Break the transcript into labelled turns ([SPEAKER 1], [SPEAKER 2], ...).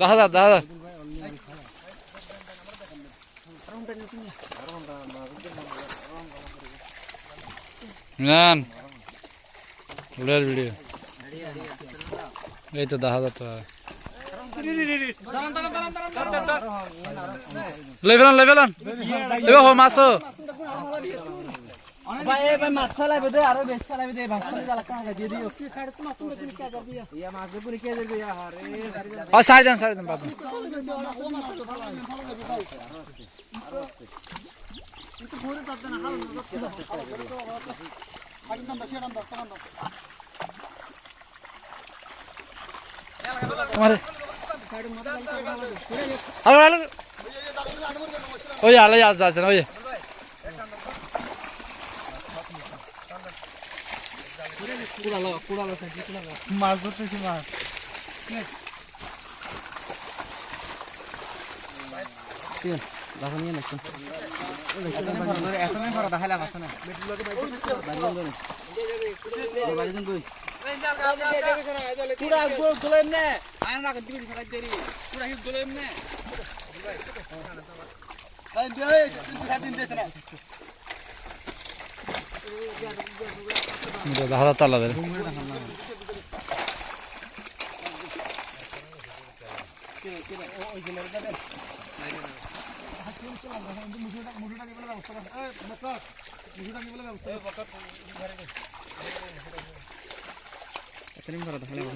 [SPEAKER 1] দেখা যাক দেখা যাক নেন। উড়ার ভিডিও। এই তো যাচ্ছে লই ফেলান লই ফেলান এবার মাছ
[SPEAKER 2] ভাই এই ভাই মাছ ফেলাইবে দে আরও বেশ ফেলাইবে দে দিয়ে দিও? কি খাড় তো মাছ তুমি কে ইয়া মাছ পুরি কে ইয়া
[SPEAKER 1] ও ওই আলো যাচ্ছে না ওই
[SPEAKER 3] মাছ ধরতেছি মাছ
[SPEAKER 2] এতদিন পরে দেখাইলাম আসে না পুরা গোল গোলাম নে আয়ন রাখ দিবি ফেলাই দেরি পুরা হিপ গোলাম নে
[SPEAKER 1] দেখা যাচ্ছে আলাদা
[SPEAKER 2] এতদিন পরে দেখাইলাম